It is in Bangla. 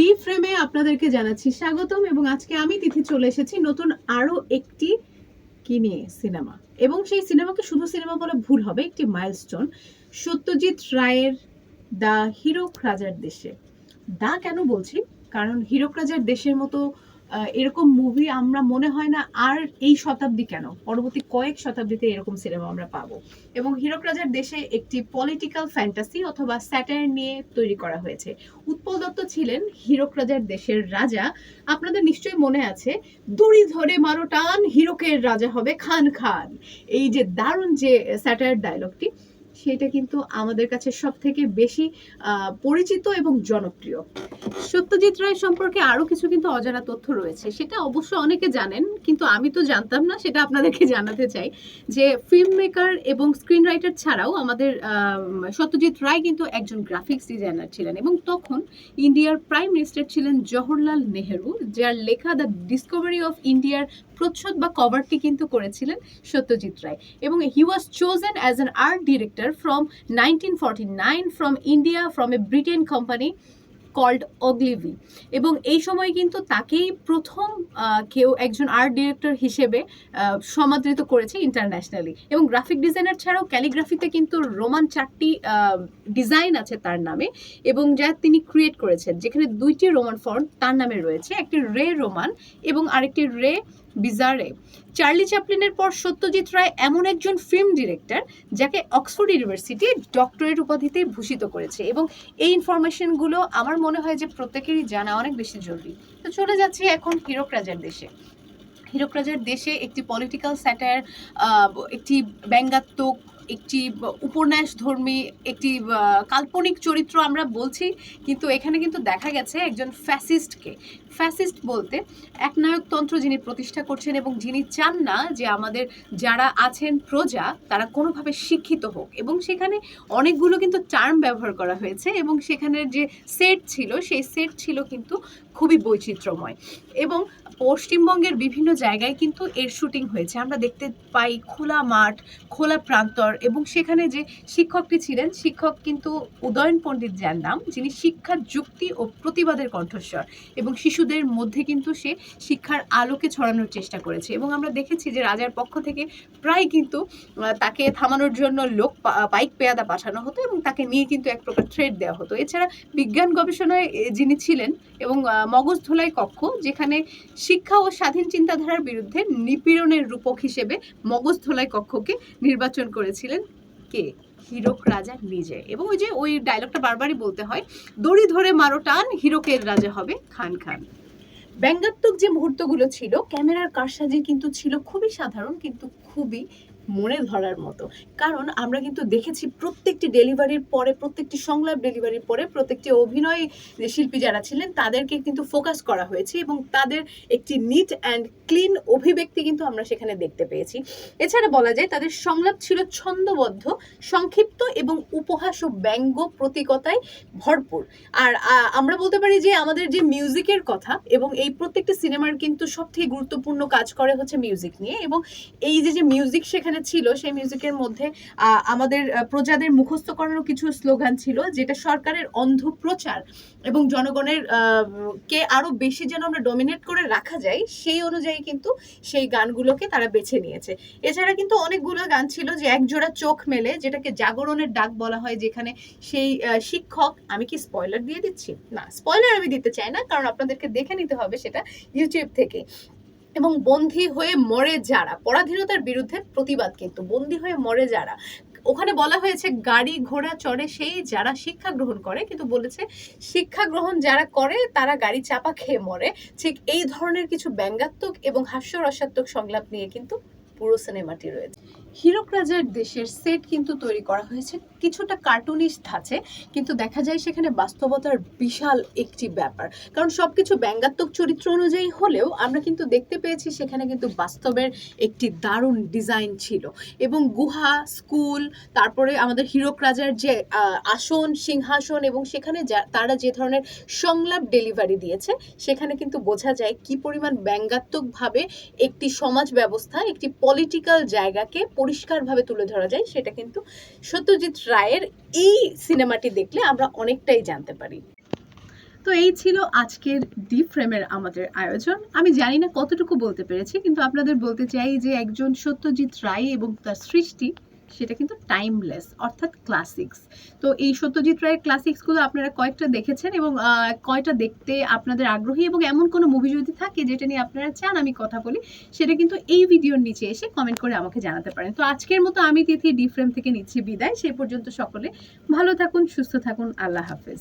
ডি ফ্রেমে আপনাদেরকে জানাচ্ছি স্বাগতম এবং আজকে আমি তিথি চলে এসেছি নতুন আরও একটি কি নিয়ে? সিনেমা। এবং সেই সিনেমাকে শুধু সিনেমা বলে ভুল হবে, একটি মাইলস্টোন সত্যজিৎ রায়ের দ্য হিরোক রাজার দেশে। দা কেন বলছি? কারণ হিরোক রাজার দেশের মতো এরকম মুভি আমরা মনে হয় না আর এই শতাব্দী কেন? পরবর্তী কয়েক শতাব্দীতে এরকম সিনেমা আমরা পাবো। এবং হিরক রাজার দেশে একটি পলিটিক্যাল ফ্যান্টাসি অথবা স্যাটার নিয়ে তৈরি করা হয়েছে। উৎপল দত্ত ছিলেন হিরক রাজার দেশের রাজা। আপনাদের নিশ্চয়ই মনে আছে, দড়ি ধরে মারো টান, হিরকের রাজা হবে খান খান। এই যে দারুণ যে স্যাটার ডায়লগটি সেটা কিন্তু আমাদের কাছে সব থেকে বেশি পরিচিত এবং জনপ্রিয়। সত্যজিৎ রায় সম্পর্কে আরও কিছু কিন্তু অজানা তথ্য রয়েছে সেটা অবশ্য অনেকে জানেন কিন্তু আমি তো জানতাম না সেটা আপনাদেরকে জানাতে চাই যে ফিল্ম মেকার এবং স্ক্রিন রাইটার ছাড়াও আমাদের আম, সত্যজিৎ রায় কিন্তু একজন গ্রাফিক্স ডিজাইনার ছিলেন এবং তখন ইন্ডিয়ার প্রাইম মিনিস্টার ছিলেন জওহরলাল নেহেরু যার লেখা দ্য ডিসকভারি অফ ইন্ডিয়ার প্রচ্ছদ বা কভারটি কিন্তু করেছিলেন সত্যজিৎ রায়। এবং he was chosen as an art director forty nine from India from a Britain company called Ogilvy এবং এই সময় কিন্তু তাকেই প্রথম কেউ একজন আর্ট ডিরেক্টর হিসেবে সমাদৃত করেছে ইন্টারন্যাশনালি এবং গ্রাফিক ডিজাইনার ছাড়াও ক্যালিগ্রাফিতে কিন্তু রোমান চারটি ডিজাইন আছে তার নামে। এবং যা তিনি ক্রিয়েট করেছেন, যেখানে দুইটি রোমান ফর্ম তার নামে রয়েছে। একটি রে রোমান এবং আরেকটি রে বিজারে। চার্লি চ্যাপলিনের পর সত্যজিৎ রায় এমন একজন ফিল্ম ডিরেক্টর যাকে অক্সফোর্ড ইউনিভার্সিটি ডক্টরেট উপাধিতে ভূষিত করেছে এবং এই ইনফরমেশনগুলো আমার মনে হয় যে প্রত্যেকেরই জানা অনেক বেশি জরুরি। তো চলে যাচ্ছি এখন হিরক রাজার দেশে। হীরক রাজার দেশে একটি পলিটিক্যাল স্যাটার একটি ব্যঙ্গাত্মক একটি উপন্যাস ধর্মী একটি কাল্পনিক চরিত্র আমরা বলছি, কিন্তু এখানে কিন্তু দেখা গেছে একজন ফ্যাসিস্টকে। ফ্যাসিস্ট বলতে একনায়কতন্ত্র যিনি প্রতিষ্ঠা করছেন এবং যিনি চান না যে আমাদের যারা আছেন প্রজা, তারা কোনোভাবে শিক্ষিত হোক। এবং সেখানে অনেকগুলো কিন্তু টার্ম ব্যবহার করা হয়েছে এবং সেখানের যে সেট ছিল, সেই সেট ছিল কিন্তু খুবই বৈচিত্র্যময়। এবং পশ্চিমবঙ্গের বিভিন্ন জায়গায় কিন্তু এর শুটিং হয়েছে। আমরা দেখতে পাই খোলা মাঠ, খোলা প্রান্তর এবং সেখানে যে শিক্ষকটি ছিলেন, শিক্ষক কিন্তু উদয়ন পণ্ডিত যার নাম, যিনি শিক্ষার যুক্তি ও প্রতিবাদের কণ্ঠস্বর এবং শিশুদের মধ্যে কিন্তু সে শিক্ষার আলোকে ছড়ানোর চেষ্টা করেছে এবং আমরা দেখেছি যে রাজার পক্ষ থেকে প্রায় কিন্তু তাকে থামানোর জন্য লোক পাইক পেয়াদা পাঠানো হতো এবং তাকে নিয়ে কিন্তু এক প্রকার থ্রেড দেওয়া হতো। এছাড়া বিজ্ঞান গবেষণায় যিনি ছিলেন এবং মগজ ধোলাই কক্ষ, যেখানে শিক্ষা ও স্বাধীন চিন্তাধারার বিরুদ্ধে নিপীড়নের রূপক হিসেবে মগজ ধোলাই কক্ষকে নির্বাচন করেছিলেন কে? হিরক রাজা নিজে। এবং ওই যে, ওই ডায়লগটা বারবারই বলতে হয়, দড়ি ধরে মারো, টান, হিরকের রাজা হবে খান খান। ব্যঙ্গাত্মক যে মুহূর্তগুলো ছিল, ক্যামেরার কারসাজি কিন্তু ছিল খুবই সাধারণ, কিন্তু খুবই মনে ধরার মতো। কারণ আমরা কিন্তু দেখেছি প্রত্যেকটি ডেলিভারির পরে, প্রত্যেকটি সংলাপ ডেলিভারির পরে, প্রত্যেকটি অভিনয় যে শিল্পী যারা ছিলেন, তাদেরকে কিন্তু ফোকাস করা হয়েছে এবং তাদের একটি নিট অ্যান্ড ক্লিন অভিব্যক্তি কিন্তু আমরা সেখানে দেখতে পেয়েছি। এছাড়া বলা যায়, তাদের সংলাপ ছিল ছন্দবদ্ধ, সংক্ষিপ্ত এবং উপহাস ও ব্যঙ্গ প্রতীকতায় ভরপুর। আর আমরা বলতে পারি যে আমাদের যে মিউজিকের কথা এবং এই প্রত্যেকটি সিনেমার কিন্তু সব থেকে গুরুত্বপূর্ণ কাজ করে হচ্ছে মিউজিক নিয়ে এবং এই যে যে মিউজিক সেখানে ছিল সেই মিউজিকের মধ্যে আমাদের প্রজাদের মুখস্থ করানো কিছু স্লোগান ছিল, যেটা সরকারের অন্ধ প্রচার এবং জনগণের কে আরও বেশি যেন আমরা ডমিনেট করে রাখা যায়, সেই অনুযায়ী কিন্তু সেই গানগুলোকে তারা বেছে নিয়েছে। এছাড়া কিন্তু অনেকগুলো গান ছিল যে একজোড়া চোখ মেলে, যেটাকে জাগরণের ডাক বলা হয়, যেখানে সেই শিক্ষক, আমি কি স্পয়লার দিয়ে দিচ্ছি? না স্পয়লার আমি দিতে চাই না, কারণ আপনাদেরকে দেখে নিতে হবে সেটা ইউটিউব থেকে। এবং বন্দী হয়ে মরে যারা, পরাধীনতার বিরুদ্ধে প্রতিবাদ কিন্তু, বন্দী হয়ে মরে যারা। ওখানে বলা হয়েছে, গাড়ি ঘোড়া চড়ে সেই যারা শিক্ষা গ্রহণ করে, কিন্তু বলেছে শিক্ষা গ্রহণ যারা করে, তারা গাড়ি চাপা খেয়ে মরে। ঠিক এই ধরনের কিছু ব্যঙ্গাত্মক এবং হাস্যরসাত্মক সংলাপ নিয়ে কিন্তু পুরো সিনেমাটি রয়েছে। হীরক রাজার দেশের সেট কিন্তু তৈরি করা হয়েছে। কিছুটা কার্টুনিশ ধাঁচে কিন্তু দেখা যায় সেখানে বাস্তবতার বিশাল একটি ব্যাপার। কারণ সব কিছু ব্যঙ্গাত্মক চরিত্র অনুযায়ী হলেও আমরা কিন্তু দেখতে পেয়েছি সেখানে কিন্তু বাস্তবের একটি দারুণ ডিজাইন ছিল। এবং গুহা স্কুল তারপরে আমাদের হীরক রাজার যে আসন, সিংহাসন এবং সেখানে তারা যে ধরনের সংলাপ ডেলিভারি দিয়েছে, সেখানে কিন্তু বোঝা যায় কি পরিমাণ ব্যঙ্গাত্মকভাবে একটি সমাজ ব্যবস্থা, একটি পলিটিক্যাল জায়গাকে পরিষ্কারভাবে তুলে ধরা যায়, সেটা কিন্তু সত্যজিৎ রায়ের এই সিনেমাটি দেখলে আমরা অনেকটাই জানতে পারি। তো এই ছিল আজকের ডি ফ্রেমের আমাদের আয়োজন। আমি জানি না কতটুকু বলতে পেরেছি, কিন্তু আপনাদের বলতে চাই যে একজন সত্যজিৎ রায় এবং তার সৃষ্টি সেটা কিন্তু টাইমলেস অর্থাৎ ক্লাসিক্স তো এই সত্যজিৎ রায়ের ক্লাসিক্সগুলো আপনারা কয়েকটা দেখেছেন এবং কয়টা দেখতে আপনাদের আগ্রহী এবং এমন কোনো মুভি যদি থাকে যেটা নিয়ে আপনারা চান আমি কথা বলি, সেটা কিন্তু এই ভিডিওর নিচে এসে কমেন্ট করে আমাকে জানাতে পারেন। তো আজকের মতো আমি তিথি ডিফ্রেম থেকে নিচ্ছি বিদায়। সেই পর্যন্ত সকলে ভালো থাকুন, সুস্থ থাকুন, আল্লাহ হাফেজ।